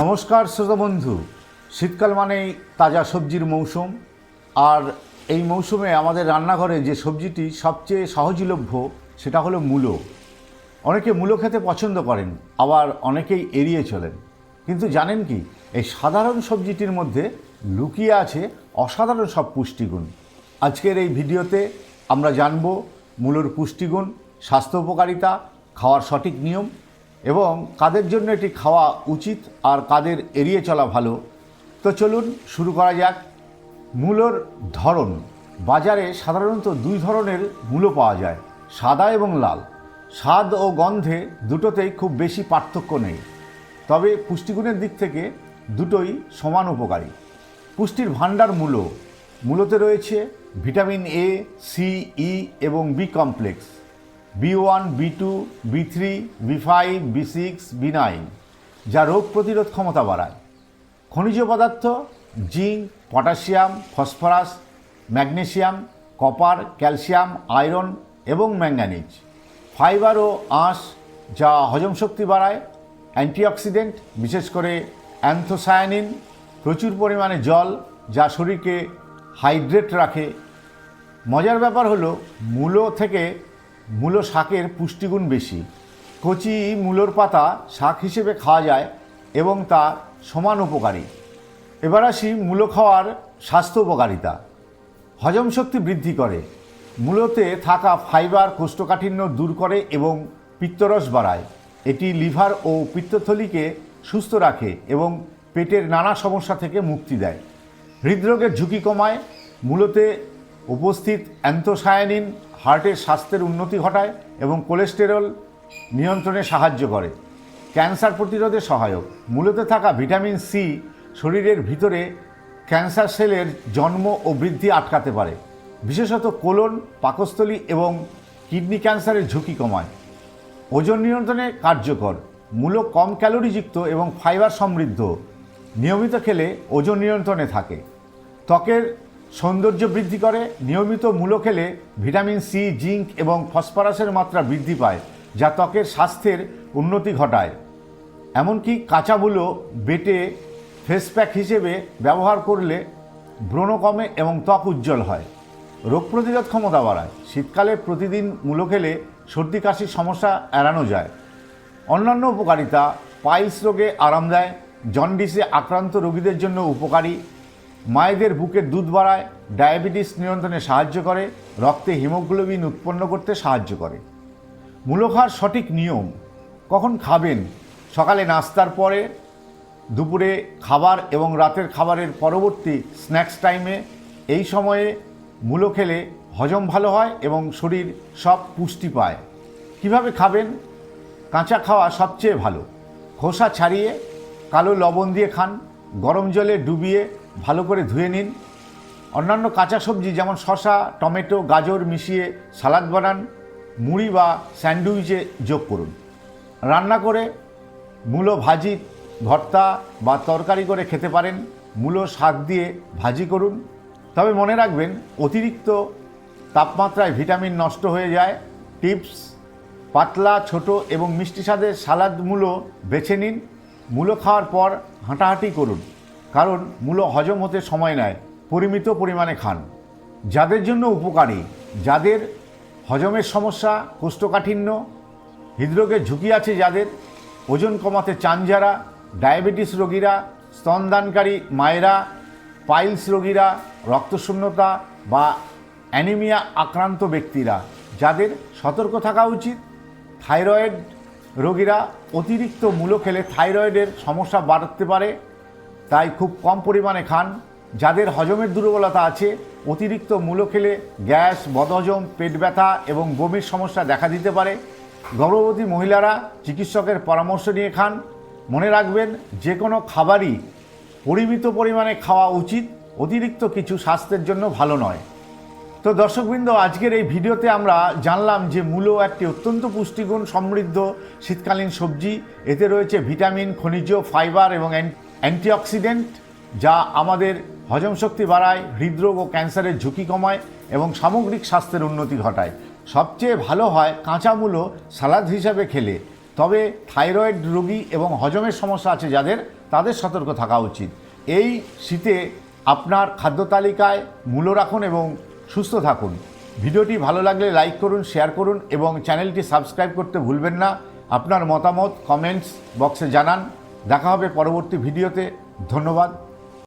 নমস্কার শ্রোতা বন্ধু। শীতকাল মানেই তাজা সবজির মৌসুম। আর এই মৌসুমে আমাদের রান্নাঘরে যে সবজিটি সবচেয়ে সহজলভ্য, সেটা হলো মূলো। অনেকে মূলো খেতে পছন্দ করেন, আবার অনেকেই এড়িয়ে চলেন। কিন্তু জানেন কি, এই সাধারণ সবজিটির মধ্যে লুকিয়ে আছে অসাধারণ সব পুষ্টিগুণ। আজকের এই ভিডিওতে আমরা জানব মূলোর পুষ্টিগুণ, স্বাস্থ্য উপকারিতা, খাওয়ার সঠিক নিয়ম এবং কাদের জন্য এটি খাওয়া উচিত আর কাদের এড়িয়ে চলা ভালো, তো চলুন শুরু করা যাক। মূলোর ধরন, বাজারে সাধারণত দুই ধরনের মূলো পাওয়া যায়, সাদা এবং লাল। স্বাদ ও গন্ধে দুটোতেই খুব বেশি পার্থক্য নেই, তবে পুষ্টিগুণের দিক থেকে দুটোই সমান উপকারী। পুষ্টির ভাণ্ডার মূলো, মূলতে রয়েছে ভিটামিন এ সি ই এবং B complex. B one, B two, B three, B five, B six, B nine, যা রোগ প্রতিরোধ ক্ষমতা বাড়ায়। খনিজ পদার্থ, zinc, potassium, phosphorus, magnesium, copper, calcium, iron এবং ম্যাঙ্গানিজ। ফাইবার ও আঁশ, যা হজম শক্তি বাড়ায়। অ্যান্টিঅক্সিডেন্ট, বিশেষ করে অ্যান্থোসায়ানিন, প্রচুর পরিমাণে জল, যা শরীরকে হাইড্রেট রাখে। মজার ব্যাপার হলো, মূলো থেকে মূলো শাকের পুষ্টিগুণ বেশি। কচি মূলোর পাতা শাক হিসেবে খাওয়া যায় এবং তা সমান উপকারী। এবার আসি মূলো খাওয়ার স্বাস্থ্য উপকারিতা। হজম শক্তি বৃদ্ধি করে। মূলতে থাকা ফাইবার, কোষ্ঠকাঠিন্য দূর করে এবং পিত্তরস বাড়ায়। এটি লিভার ও পিত্তথলিকে সুস্থ রাখে এবং পেটের নানা সমস্যা থেকে মুক্তি দেয়। হৃদরোগের ঝুঁকি কমায়। মূলতে উপস্থিত অ্যান্থোসায়ানিন হার্টের স্বাস্থ্যের উন্নতি ঘটায় এবং কোলেস্টেরল নিয়ন্ত্রণে সাহায্য করে। ক্যান্সার প্রতিরোধে সহায়ক। মূলতে থাকা ভিটামিন সি শরীরের ভিতরে ক্যান্সার সেলের জন্ম ও বৃদ্ধি আটকাতে পারে। বিশেষত কোলন, পাকস্থলী এবং কিডনি ক্যান্সারের ঝুঁকি কমায়। ওজন নিয়ন্ত্রণে কার্যকর। মূলো কম ক্যালোরিযুক্ত এবং ফাইবার সমৃদ্ধ। নিয়মিত খেলে ওজন নিয়ন্ত্রণে থাকে। ত্বকের সৌন্দর্য বৃদ্ধি করে, নিয়মিত মূলো খেলে ভিটামিন সি, জিঙ্ক এবং ফসফরাসের মাত্রা বৃদ্ধি পায়, যা ত্বকের স্বাস্থ্যের উন্নতি ঘটায়। এমনকি কাঁচা মূলো বেটে ফেস প্যাক হিসেবে ব্যবহার করলে ব্রণ কমে এবং ত্বক উজ্জ্বল হয়। রোগ প্রতিরোধ ক্ষমতা বাড়ায়। শীতকালে প্রতিদিন মূলো খেলে সর্দি কাশির সমস্যা এড়ানো যায়। অন্যান্য উপকারিতা, পাইলস রোগে আরাম দেয়, জন্ডিসে আক্রান্ত রোগীদের জন্য উপকারী মায়েদের বুকের দুধ বাড়ায়, ডায়াবেটিস নিয়ন্ত্রণে সাহায্য করে, রক্তে হিমোগ্লোবিন উৎপন্ন করতে সাহায্য করে। মূলো খাওয়ার সঠিক নিয়ম, কখন খাবেন, সকালে নাস্তার পরে, দুপুরে খাবার এবং রাতের খাবারের পরবর্তী স্ন্যাক্স টাইমে, এই সময়ে মূলো খেলে হজম ভালো হয় এবং শরীর সব পুষ্টি পায়। কীভাবে খাবেন? কাঁচা খাওয়া সবচেয়ে ভালো। খোসা ছাড়িয়ে কালো লবণ দিয়ে খান। গরম জলে ডুবিয়ে ভালো করে ধুয়ে নিন। অন্যান্য কাঁচা সবজি যেমন শশা টমেটো, গাজর মিশিয়ে সালাদ বানান, মুড়ি বা স্যান্ডউইচে যোগ করুন। রান্না করে মূলো ভাজি, ভর্তা বা তরকারি করে খেতে পারেন। মূলো শাক দিয়ে ভাজি করুন। তবে মনে রাখবেন, অতিরিক্ত তাপমাত্রায় ভিটামিন নষ্ট হয়ে যায়। টিপস, পাতলা, ছোট এবং মিষ্টি স্বাদের সালাদ মূলো বেছে নিন। মূলো খাওয়ার পর হাঁটাহাঁটি করুন। কারণ মূলো হজম হতে সময় নেয়, পরিমিত পরিমাণে খান। যাদের জন্য উপকারী, যাদের হজমের সমস্যা, কোষ্ঠকাঠিন্য, হৃদরোগের ঝুঁকি আছে যাদের, ওজন কমাতে চান যারা, ডায়াবেটিস রোগীরা, স্তনদানকারী মায়েরা, পাইলস রোগীরা, রক্তশূন্যতা বা অ্যানিমিয়া আক্রান্ত ব্যক্তিরা, যাদের সতর্ক থাকা উচিত, থাইরয়েড রোগীরা অতিরিক্ত মূলো খেলে থাইরয়েডের সমস্যা বাড়তে পারে, তাই খুব কম পরিমাণে খান। যাদের হজমের দুর্বলতা আছে, অতিরিক্ত মূলো খেলে গ্যাস, বদহজম, পেট ব্যথা এবং বমির সমস্যা দেখা দিতে পারে। গর্ভবতী মহিলারা চিকিৎসকের পরামর্শ নিয়ে খান। মনে রাখবেন যে কোনো খাবারই পরিমিত পরিমাণে খাওয়া উচিত, অতিরিক্ত কিছু স্বাস্থ্যের জন্য ভালো নয়। তো দর্শকবৃন্দ, আজকের এই ভিডিওতে আমরা জানলাম যে মূলো একটি অত্যন্ত পুষ্টিগুণ সমৃদ্ধ শীতকালীন সবজি। এতে রয়েছে ভিটামিন, খনিজ, ফাইবার এবং অ্যান্টিঅক্সিডেন্ট যা আমাদের হজম শক্তি বাড়ায়, হৃদরোগ ও ক্যান্সারের ঝুঁকি কমায় এবং সামগ্রিক স্বাস্থ্যের উন্নতি ঘটায়। সবচেয়ে ভালো হয় কাঁচা মূলো সালাদ হিসাবে খেলে। তবে থাইরয়েড রোগী এবং হজমের সমস্যা আছে যাদের, তাদের সতর্ক থাকা উচিত। এই শীতে আপনার খাদ্য তালিকায় মূল্য রাখুন এবং সুস্থ থাকুন। ভিডিওটি ভালো লাগলে লাইক করুন, শেয়ার করুন এবং চ্যানেলটি সাবস্ক্রাইব করতে ভুলবেন না। আপনার মতামত, কমেন্টস বক্সে জানান। দেখা হবে পরবর্তী ভিডিওতে। ধন্যবাদ।